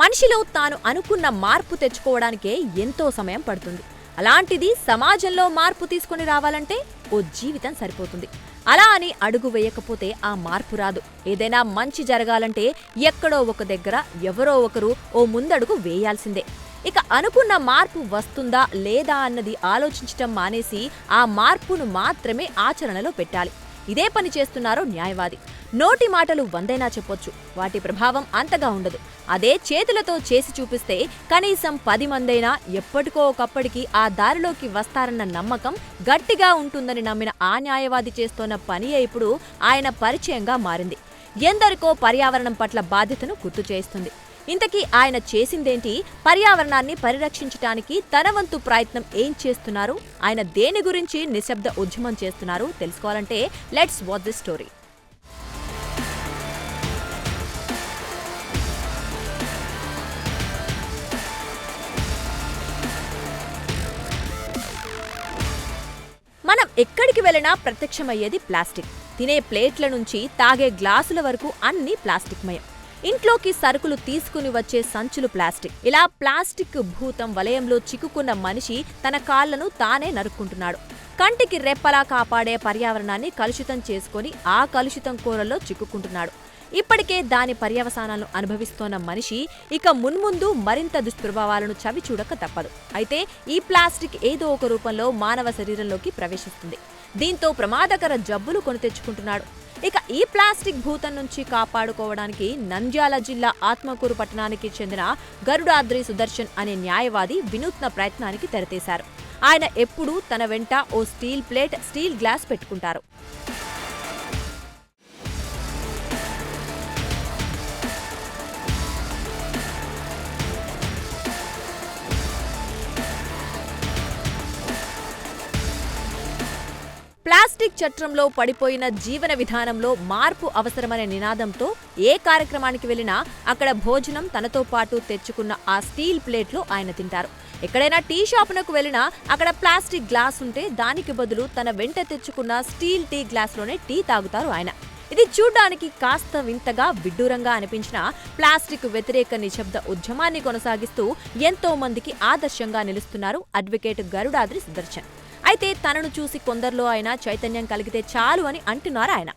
మనిషిలో తాను అనుకున్న మార్పు తెచ్చుకోవడానికే ఎంతో సమయం పడుతుంది. అలాంటిది సమాజంలో మార్పు తీసుకొని రావాలంటే ఓ జీవితం సరిపోతుంది. అలా అని అడుగు వేయకపోతే ఆ మార్పు రాదు. ఏదైనా మంచి జరగాలంటే ఎక్కడో ఒక దగ్గర ఎవరో ఒకరు ఓ ముందడుగు వేయాల్సిందే. ఇక అనుకున్న మార్పు వస్తుందా లేదా అన్నది ఆలోచించటం మానేసి ఆ మార్పును మాత్రమే ఆచరణలో పెట్టాలి. ఇదే పని చేస్తున్నారో న్యాయవాది. నోటి మాటలు వందైనా చెప్పొచ్చు. వాటి ప్రభావం అంతగా ఉండదు. అదే చేతులతో చేసి చూపిస్తే కనీసం పది మందైనా ఎప్పటికో ఒకప్పటికి ఆ దారిలోకి వస్తారన్న నమ్మకం గట్టిగా ఉంటుందని నమ్మిన ఆ న్యాయవాది చేస్తోన్న పనియే ఇప్పుడు ఆయన పరిచయంగా మారింది. ఎందరికో పర్యావరణం పట్ల బాధ్యతను గుర్తు చేస్తుంది ఇంతకీ ఆయన చేసిందేంటి? పర్యావరణాన్ని పరిరక్షించటానికి తన వంతు ప్రయత్నం ఏం చేస్తున్నారు? ఆయన దేని గురించి నిశ్శబ్ద ఉద్యమం చేస్తున్నారు? తెలుసుకోవాలంటే లెట్స్ వాచ్ ది స్టోరీ మనం ఎక్కడికి వెళ్ళినా ప్రత్యక్షమయ్యేది ప్లాస్టిక్. తినే ప్లేట్ల నుంచి తాగే గ్లాసుల వరకు అన్ని ప్లాస్టిక్మయం. ఇంట్లోకి సరుకులు తీసుకుని వచ్చే సంచులు ప్లాస్టిక్. ఇలా ప్లాస్టిక్ భూతం వలయంలో చిక్కుకున్న మనిషి తన కాళ్ళను తానే నరుక్కుంటున్నాడు. కంటికి రెప్పలా కాపాడే పర్యావరణాన్ని కలుషితం చేసుకొని ఆ కలుషితం కూరల్లో చిక్కుకుంటున్నాడు. ఇప్పటికే దాని పర్యవసానాలను అనుభవిస్తోన్న మనిషి ఇక మున్ముందు మరింత దుష్ప్రభావాలను చవి చూడక తప్పదు. అయితే ఈ ప్లాస్టిక్ ఏదో ఒక రూపంలో మానవ శరీరంలోకి ప్రవేశిస్తుంది. దీంతో ప్రమాదకర జబ్బులు కొని తెచ్చుకుంటున్నాడు. ఇక ఈ ప్లాస్టిక్ భూతం నుంచి కాపాడుకోవడానికి నంద్యాల జిల్లా ఆత్మకూరు పట్టణానికి చెందిన గరుడాద్రి సుదర్శన్ అనే న్యాయవాది వినూత్న ప్రయత్నానికి తెరతీశారు. ఆయన ఎప్పుడూ తన వెంట ఓ స్టీల్ ప్లేట్ స్టీల్ గ్లాస్ పెట్టుకుంటారు. ప్లాస్టిక్ చట్రంలో పడిపోయిన జీవన విధానంలో మార్పు అవసరమనే నినాదంతో ఏ కార్యక్రమానికి వెళ్ళినా అక్కడ భోజనం తనతో పాటు తెచ్చుకున్న ఆ స్టీల్ ప్లేట్లు ఆయన తింటారు. ఎక్కడైనా టీ షాపునకు వెళ్ళినా అక్కడ ప్లాస్టిక్ గ్లాస్ ఉంటే దానికి బదులు తన వెంట తెచ్చుకున్న స్టీల్ టీ గ్లాస్లోనే టీ తాగుతారు ఆయన. ఇది చూడ్డానికి కాస్త వింతగా విడ్డూరంగా అనిపించిన ప్లాస్టిక్ వ్యతిరేక నిశ్శబ్ద ఉద్యమాన్ని కొనసాగిస్తూ ఎంతో మందికి ఆదర్శంగా నిలుస్తున్నారు అడ్వకేట్ గరుడాద్రి సుదర్శన్. అయితే తనను చూసి కొందరిలో ఆయన చైతన్యం కలిగితే చాలు అని అంటున్నారు ఆయన.